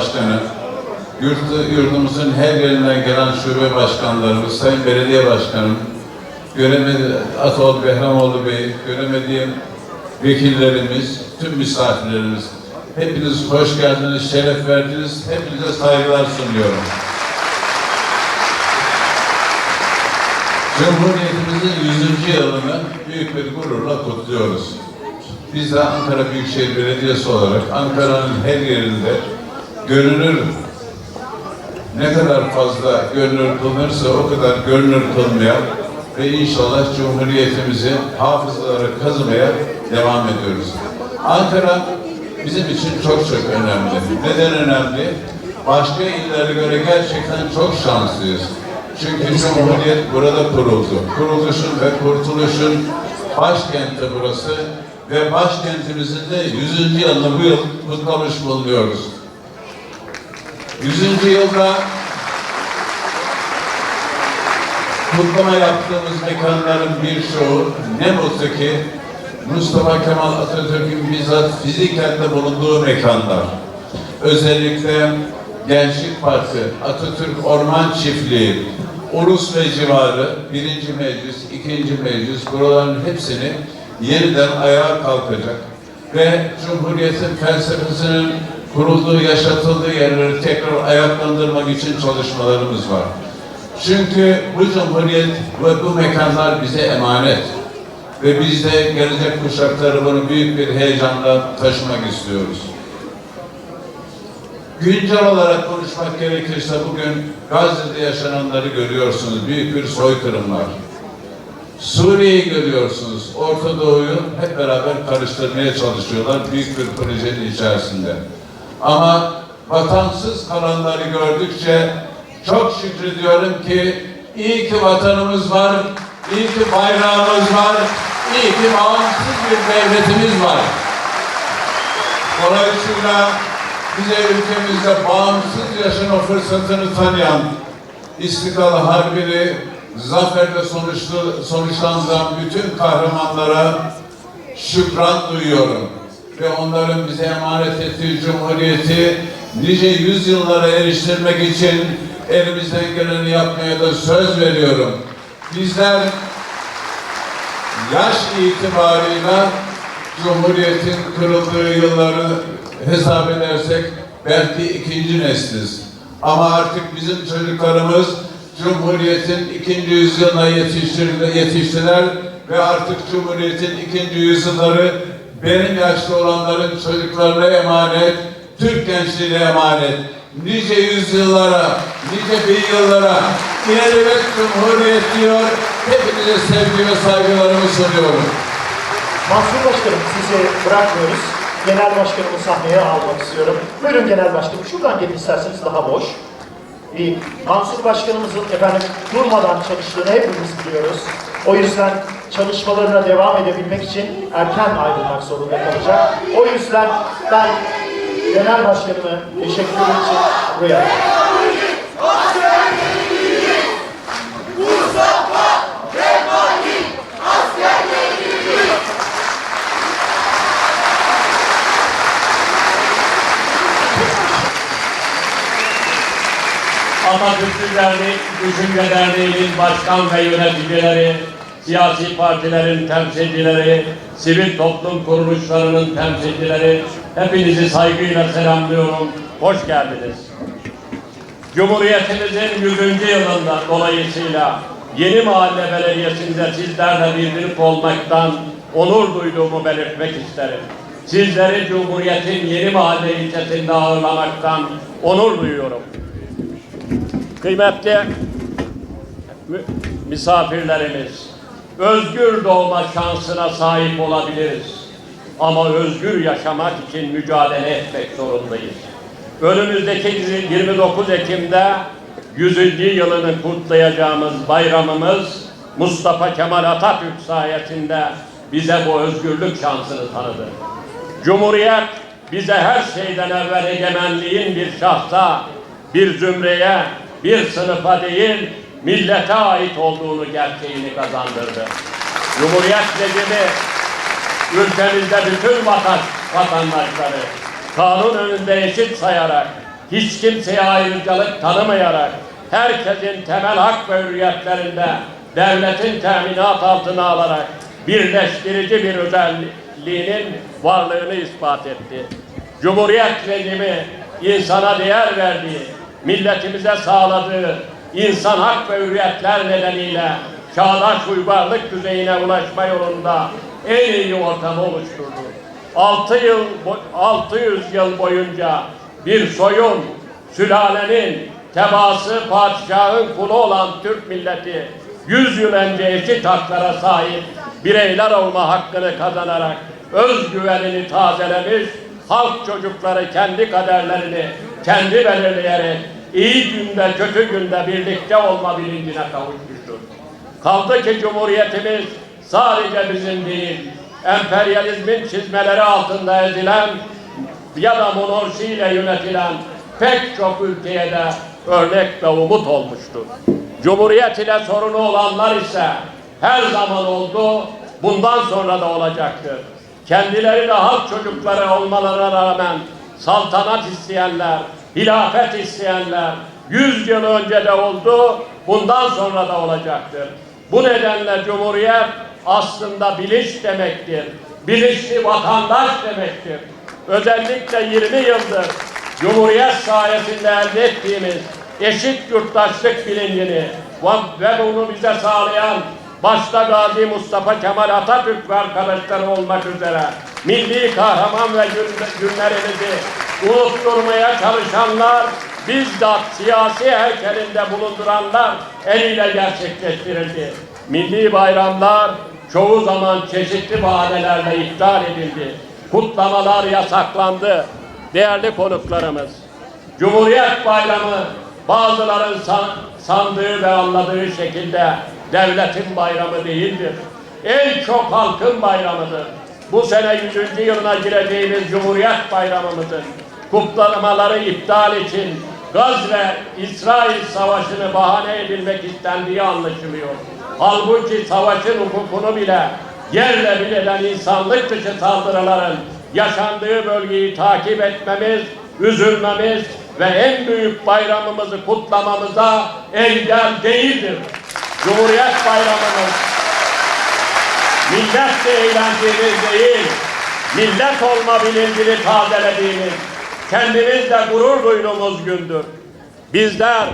Başkanı, yurt, yurdumuzun her yerinden gelen şube başkanlarımız, Sayın Belediye Başkanım, göremedi Atol Behramoğlu Bey, göremediğim vekillerimiz, tüm misafirlerimiz, hepiniz hoş geldiniz, şeref verdiniz, hepinize saygılar sunuyorum. Cumhuriyetimizin 100. yılını büyük bir gururla kutluyoruz. Biz de Ankara Büyükşehir Belediyesi olarak Ankara'nın her yerinde görünür ne kadar fazla görünür kılınırsa o kadar görünür kılmaya ve inşallah Cumhuriyetimizi hafızalara kazımaya devam ediyoruz. Ankara bizim için çok çok önemli. Neden önemli? Başka illere göre gerçekten çok şanslıyız. Çünkü Cumhuriyet burada kuruldu. Kuruluşun ve kurtuluşun başkenti burası ve başkentimizin de 100. yılını bu yıl kutlamış bulunuyoruz. 100. yılda kutlama yaptığımız mekanların birçoğu ne mutlu ki Mustafa Kemal Atatürk'ün bizzat fiziken de bulunduğu mekanlar. Özellikle Gençlik Parkı, Atatürk Orman Çiftliği, Ulus ve civarı, birinci meclis, ikinci meclis, buraların hepsini yeniden ayağa kalkacak ve Cumhuriyet'in felsefesinin kurulduğu, yaşatıldığı yerleri tekrar ayaklandırmak için çalışmalarımız var. Çünkü bu Cumhuriyet ve bu mekanlar bize emanet. Ve biz de gelecek kuşakları bunu büyük bir heyecanla taşımak istiyoruz. Güncel olarak konuşmak gerekirse bugün Gazze'de yaşananları görüyorsunuz. Büyük bir soykırım var. Suriye'yi görüyorsunuz. Orta Doğu'yu hep beraber karıştırmaya çalışıyorlar büyük bir projenin içerisinde. Ama vatansız kalanları gördükçe çok şükrediyorum ki iyi ki vatanımız var, iyi ki bayrağımız var, iyi ki bağımsız bir devletimiz var. Dolayısıyla bize ülkemizde bağımsız yaşama fırsatını tanıyan İstiklal Harbi'ni zaferle sonuçlu, sonuçlandıran bütün kahramanlara şükran duyuyorum. Ve onların bize emanet ettiği cumhuriyeti nice yüzyıllara eriştirmek için elimizden geleni yapmaya da söz veriyorum. Bizler yaş itibarıyla Cumhuriyet'in kırıldığı yılları hesap edersek belki ikinci nesliz. Ama artık bizim çocuklarımız Cumhuriyet'in ikinci yüzyılına yetiştiler ve artık Cumhuriyet'in ikinci yüzyılları benim yaşlı olanların çocuklarına emanet, Türk gençliğine emanet. Nice yüzyıllara, nice bin yıllara ilelebet Cumhuriyet diyor. Hepinize sevgi ve saygılarımı sunuyorum. Mansur Başkanım sizi bırakmıyoruz. Genel Başkanımı sahneye almak istiyorum. Buyurun Genel Başkanım. Şuradan gelin isterseniz daha boş. Bir Mansur Başkanımızın efendim durmadan çalıştığını hepimiz biliyoruz. O yüzden çalışmalarına devam edebilmek için erken ayrılmak zorunda kalacak. O yüzden ben Genel Başkanımı teşekkürler için buraya Atatürk'ün Derneği, Düşünce Derneği'nin başkan ve yöneticileri, siyasi partilerin temsilcileri, sivil toplum kuruluşlarının temsilcileri, hepinizi saygıyla selamlıyorum. Hoş geldiniz. Cumhuriyetimizin 100. yılında dolayısıyla Yeni Mahalle Belediyesi'nde sizlerle birlik olmaktan onur duyduğumu belirtmek isterim. Sizleri Cumhuriyet'in Yeni Mahalle ilçesinde ağırlamaktan onur duyuyorum. Kıymetli misafirlerimiz, özgür doğma şansına sahip olabiliriz. Ama özgür yaşamak için mücadele etmek zorundayız. Önümüzdeki 29 Ekim'de 100. yılını kutlayacağımız bayramımız Mustafa Kemal Atatürk sayesinde bize bu özgürlük şansını tanıdı. Cumhuriyet bize her şeyden evvel egemenliğin bir şahsa, bir zümreye, bir sınıfa değil, millete ait olduğunu gerçeğini kazandırdı. Cumhuriyet rejimi ülkemizde bütün vatan, vatandaşları kanun önünde eşit sayarak hiç kimseye ayrıcalık tanımayarak, herkesin temel hak ve hürriyetlerinde devletin teminat altına alarak birleştirici bir özelliğinin varlığını ispat etti. Cumhuriyet rejimi insana değer verdiği, milletimize sağladığı insan hak ve hürriyetler nedeniyle çağdaş uygarlık düzeyine ulaşma yolunda en iyi ortamı oluşturdu. 6 yıl, 600 yıl boyunca bir soyun, sülalenin, tebaası padişahın kulu olan Türk milleti 100 yıl önce eşit haklara sahip bireyler olma hakkını kazanarak özgüvenini tazelemiş, halk çocukları kendi kaderlerini kendi belirleyerek iyi günde kötü günde birlikte olma bilincine kavuşmuştur. Kaldı ki Cumhuriyetimiz sadece bizim değil, emperyalizmin çizmeleri altında ezilen ya da monarşiyle yönetilen pek çok ülkeye de örnek ve umut olmuştur. Cumhuriyet ile sorunu olanlar ise her zaman oldu, bundan sonra da olacaktır. Kendileri de halk çocukları olmalarına rağmen saltanat isteyenler, hilafet isteyenler yüz yıl önce de oldu, bundan sonra da olacaktır. Bu nedenle Cumhuriyet aslında bilinç demektir. Bilinçli vatandaş demektir. Özellikle 20 yıldır Cumhuriyet sayesinde elde ettiğimiz eşit yurttaşlık bilincini ve- bunu bize sağlayan başta Gazi Mustafa Kemal Atatürk ve arkadaşları olmak üzere milli kahraman ve gün- günlerimizi unutturmaya çalışanlar bizzat siyasi heykelinde bulunduranlar eliyle gerçekleştirildi. Milli bayramlar çoğu zaman çeşitli bahanelerle iptal edildi. Kutlamalar yasaklandı. Değerli konuklarımız, Cumhuriyet Bayramı bazıların san- sandığı ve anladığı şekilde devletin bayramı değildir. En çok halkın bayramıdır. Bu sene 100. yılına gireceğimiz Cumhuriyet Bayramımızın kutlamaları iptal için Gazze İsrail Savaşı'nı bahane edilmek istendiği anlaşılıyor. Halbuki savaşın hukukunu bile yerle bir eden insanlık dışı saldırıların yaşandığı bölgeyi takip etmemiz, üzülmemiz ve en büyük bayramımızı kutlamamıza engel değildir. Cumhuriyet Bayramımız millet de eğlendiğimiz değil, millet olma bilincini tazelediğimiz, kendimizle gurur duyduğumuz gündür. Bizler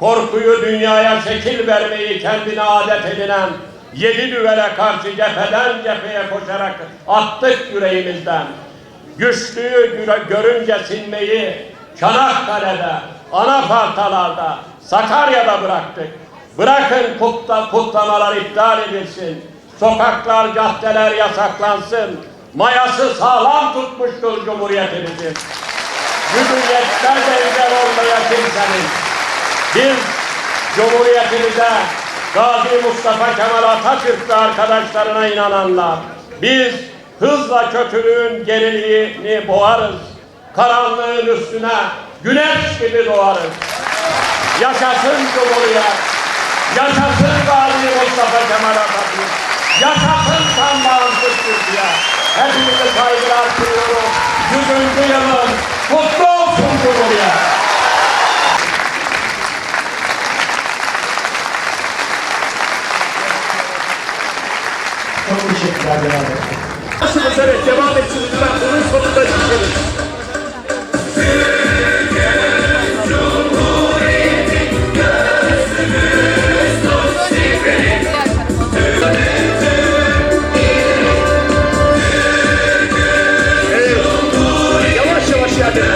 korkuyu dünyaya şekil vermeyi kendine adet edinen yedi düvele karşı cepheden cepheye koşarak attık yüreğimizden. Güçlüyü görünce sinmeyi Çanakkale'de, Anafartalarda, Sakarya'da bıraktık. Bırakın kutla, kutlamalar iptal edilsin. Sokaklar, caddeler yasaklansın. Mayası sağlam tutmuştur Cumhuriyetimizin. Gücün yetmez engel olmaya kimsenin. Biz Cumhuriyetimize Gazi Mustafa Kemal Atatürk ve arkadaşlarına inananlar, biz hızla kötülüğün geriliğini boğarız. Karanlığın üstüne güneş gibi doğarız. Yaşasın Cumhuriyet! Yaşasın Gazi Mustafa Kemal Atatürk. Yaşasın tam bağımsız Türkiye. Hepinize saygılar sunuyorum. Yüzüncü yılın kutlu olsun Cumhuriyet. Çok teşekkürler Cenab-ı Hak. Evet devam etsin lütfen. Bunun sonunda çıkıyoruz. lucha de